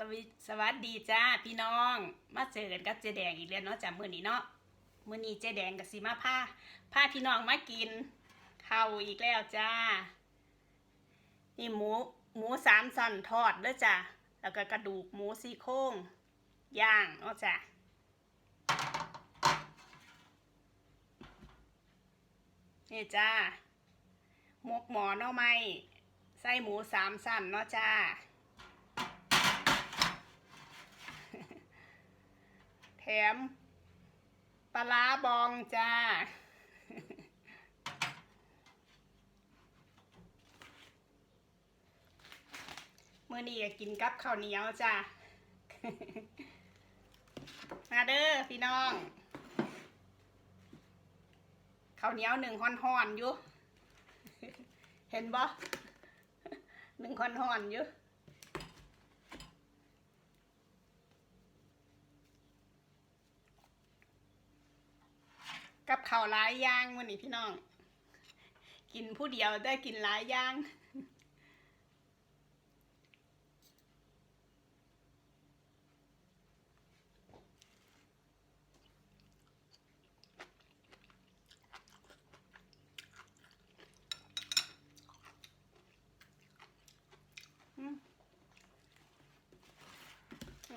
สวัสสวัสดีจ้าพี่น้อง มาเจอกันกับเจแดงอีกแล้วเนาะจ้ามื้อนี้เนาะมื้อนี้เจแดงกับสีมาพาพาพี่น้องมากินข้าวอีกแล้วจ้า นี่หมูหมูสามสันทอดเด้อจ้าแล้วก็กระดูกหมูซี่โครงย่างเนาะจ้านี่จ้าหมกหมอเนาะไหมไส้หมูสามสันเนาะจ้า แถ มปลาร้าบองจ้า เมื่อนี้ก็กินกับข้าวเหนียวจ้า มาเด้อพี่น้องข้าวเหนียวหนึ่งห่อนๆอยู่ เห็นบ่หนึ่งห่อนๆอยู่ ข้าวหลายอย่างวันนี้พี่น้อง กินผู้เดียวได้กินหลายย่าง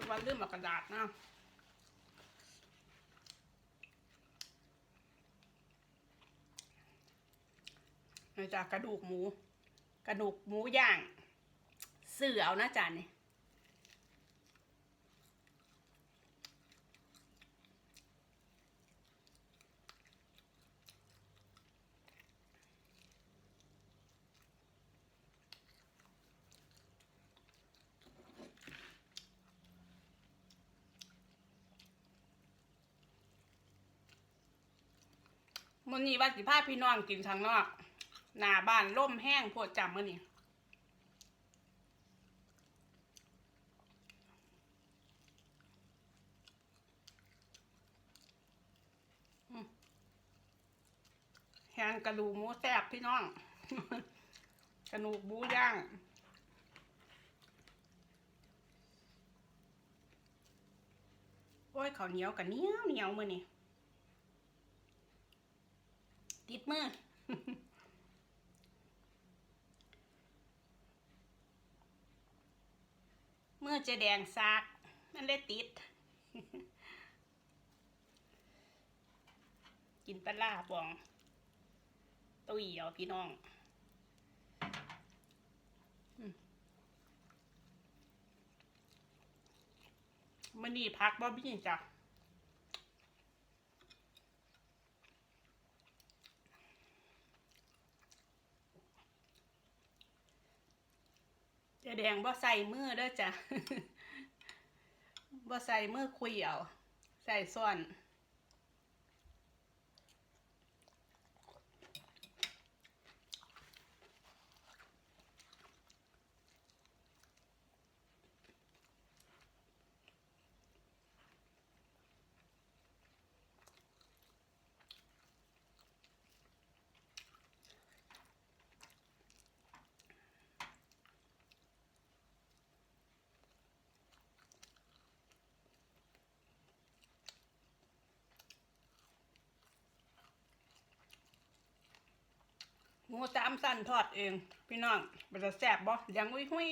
วันลืมเอากระดาษนะ จากกระดูกหมู กระดูกหมูย่าง เสือเอานะจานนี่มันนี้ว่าสิพาพี่น้องกินข้างนอก หน้าบ้านล่มแห้งโพดจำมื่อนี้แฮนกระดูกหมูแซ่บพี่น้อง กระดูกหมูย่างโอ้ยข้าวเหนียวกับเหนียวเหนียวมือนี่ติดมือ เมื่อจะแดงซาก มันเลยติด กินปลาร้าบองตุยเอาพี่น้องมันนี่พักบ่บี้จ้ะ เจะแดงบ่ใส่มือเด้อจ้ะบ่ใส่มือคุยเอาใส่ซ่อน หมูสามสั้นทอดเอง พี่น้องมันจะแซ่บบ่ยังอุ้ยหุย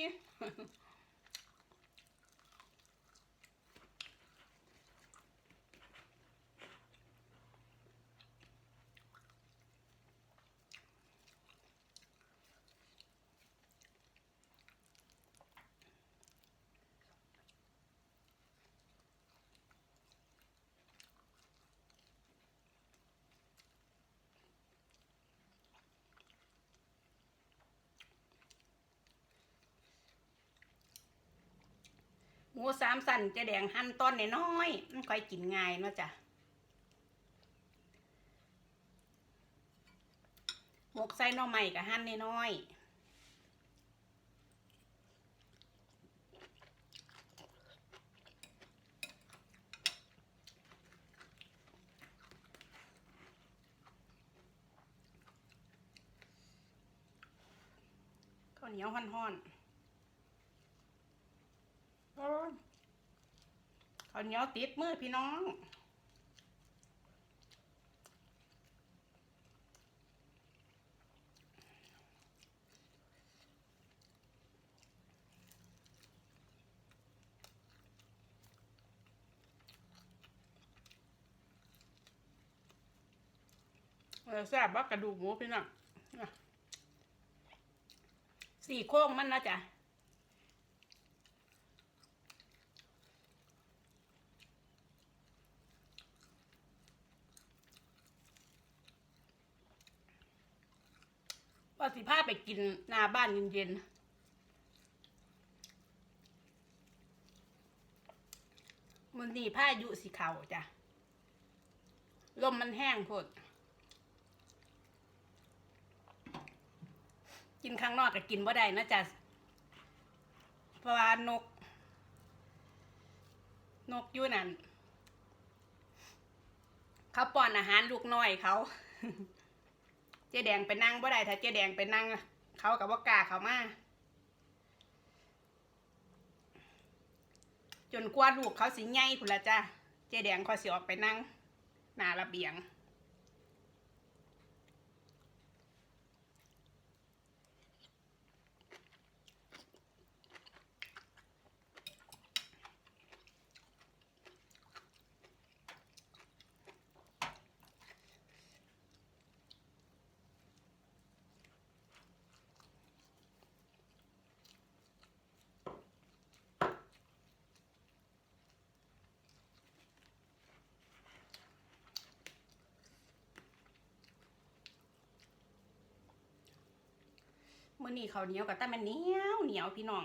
หมูสามสันจะแดงหั่นต้นน้อยๆมันค่อยกินง่ายเนาะจ้ะหมกใส่หน่อไม้กับหั่นน้อยๆข้าวเหนียวห่อนๆ ข้าวเหนียวติดมือพี่น้องเออแซ่บบักกระดูกหมูพี่น้องสี่โค้งมันนะจ๊ะ ว่าสิพาไปกินหน้าบ้านเย็นๆมันนี่ผ้ายุสีเขาจ้ะ ลมมันแห้งพดกินข้างนอกก็กินบ่ได้นะจ๊ะเพราะว่านก นกอยู่นั่น เขาป้อนอาหารลูกน้อยเขา เจ๊แดงไปนั่งบ่ได้ถ้าเจ๊แดงไปนั่งเขากับว่ากาเขามาจนกว่าลูกเขาสิใหญ่พุ่นละจ้าเจ๊แดงคอยสิออกไปนั่งหน้าระเบียง มื่อนี้เขาวเหนียวกับแต่มันเหนียวเหนียวพี่น้อง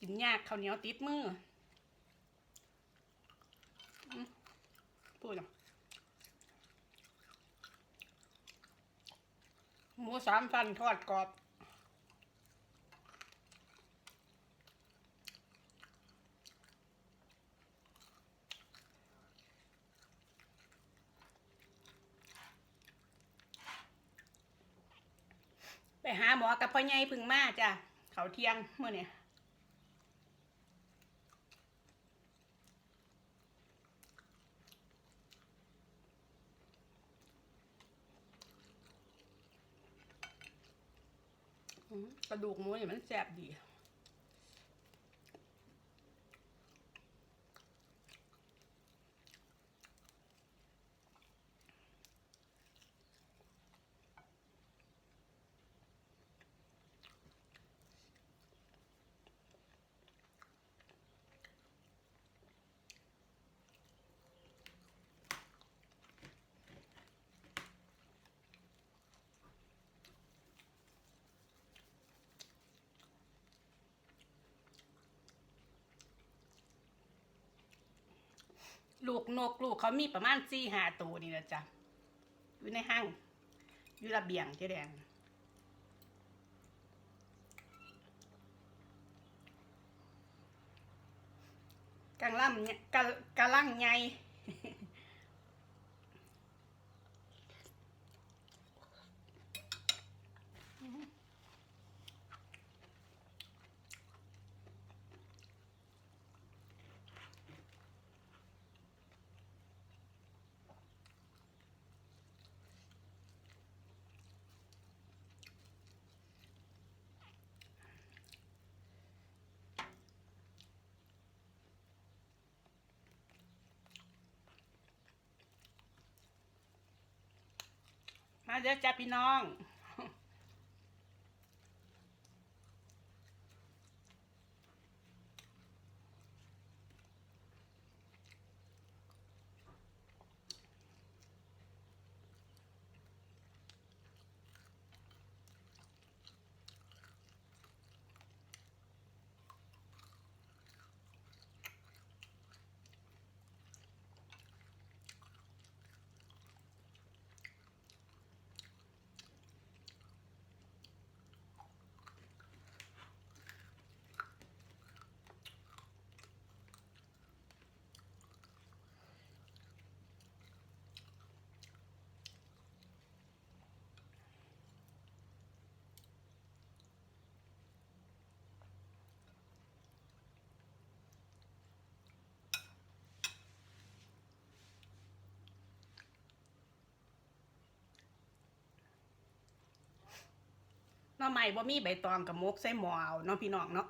กินยากข้าวเหนียวติดมืออืมพูดอะหมูสามชั้นทอดกรอบ หาหมอกับพ่อใหญ่พึ่งมาจ้ะเขาเที่ยงเมื่อเนี่ยกระดูกหมูเนี่ยมันแซบดี ลูกนกลูกเขามีประมาณสี่ห้าตัวนี่นะจ๊ะอยู่ในห้างอยู่ระเบียงเจ๊แดงกังล่ำเนี่ยกะกะลังไง มาเด้อจ้าพี่น้อง ม หน้อใหม่บ่มีใบตองกับมกใส่หมอเอาเนาะพี่น้องเนาะ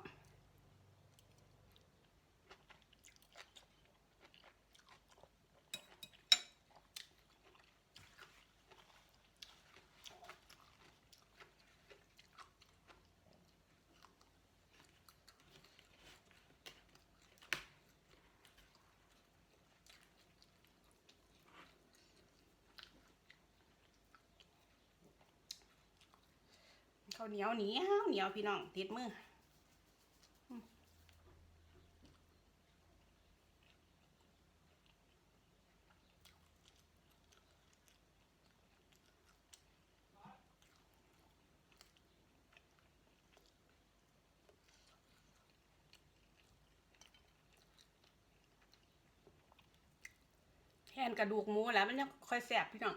ข้าวเหนียวเหนียวเหนียวพี่น้องติดมือแทนกระดูกหมูแล้วมันยังค่อยแสบพี่น้อง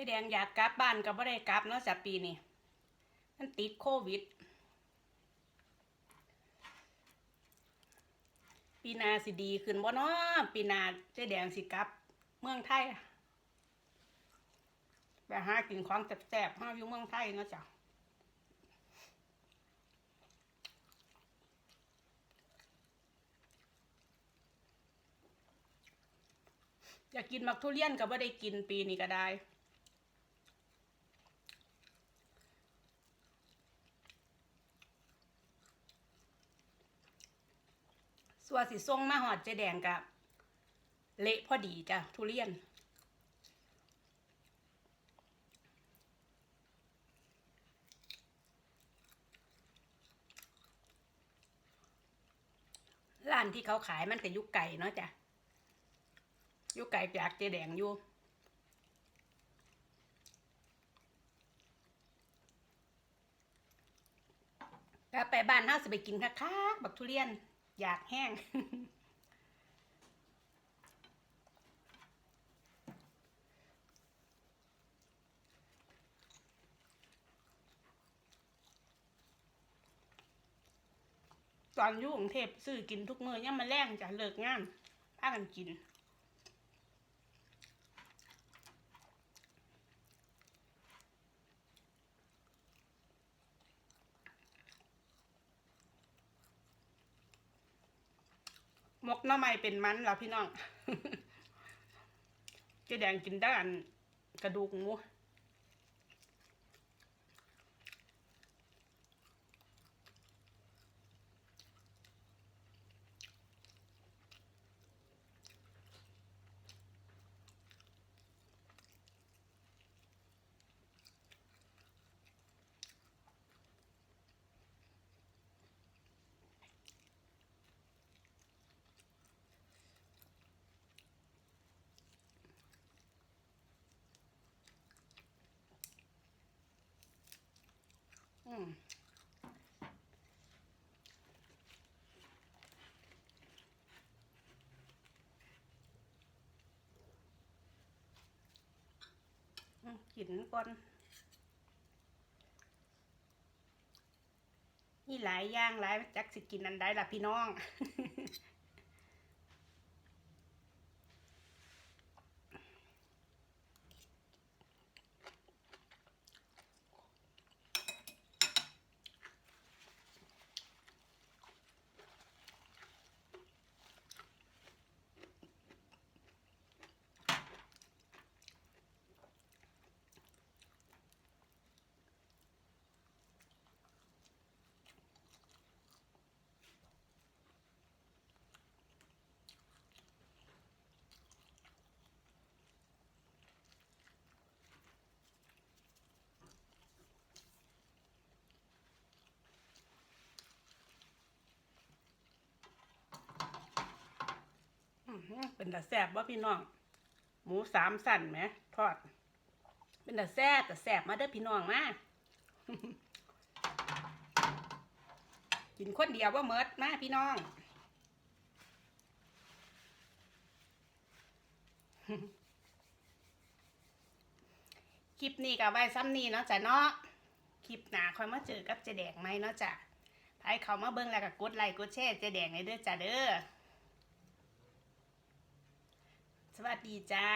จ๊แดงอยากกลับบ้านก็บ่ได้กลับเนาะจากปีนี้มันติดโควิด ปีนาสิดีขึ้นบ่เนาะปีนาเจ๊แดงสิกลับ เมืองไทยไปหากินของแซ่บๆเฮาอยู่เมืองไทยเนาะจ้ะอยากกินมักทุเรียนก็บ่ได้กินปีนี้ก็ได้ ส่วนสิส่งมาหอดเจแดงกับเละพอดีจ้ะทุเรียน ร้านที่เขาขายมันก็ยุกไก่เนาะจ้ะยุกไก่จากเจแดงอยู่ไปบ้านเฮาสิไปกินคักๆบักทุเรียน อยากแห้ง ตอนอยู่กรุงเทพซื้อกินทุกมือย่ามมาแรงจะเลิกงานพากันกิน มกหน้าไม้เป็นมันแล้วพี่น้องเจ๊แดงกินด้านกระดูกหมู กินก่อน นี่หลายอย่างหลายจักสิกินอันใดล่ะพี่น้อง เป็นแต่แสบว่าพี่น้อง หมูสามสั่นไหมทอด เป็นแต่แซ่บแต่แซ่บมาเด้อพี่น้องมากินคนเดียวว่าเมิดมาพี่น้องคลิปนี้กับไว้ซ้ำนี้เนาะจ้ะเนาะคลิปหนาคอยมาเจอกับเจแดงไหมเนาะจ้ะใครเขามาเบิ่งแล้วก็กดไลค์กดแชร์เจแดงให้เด้อจ้ะเด้อ สวัสดีจ้า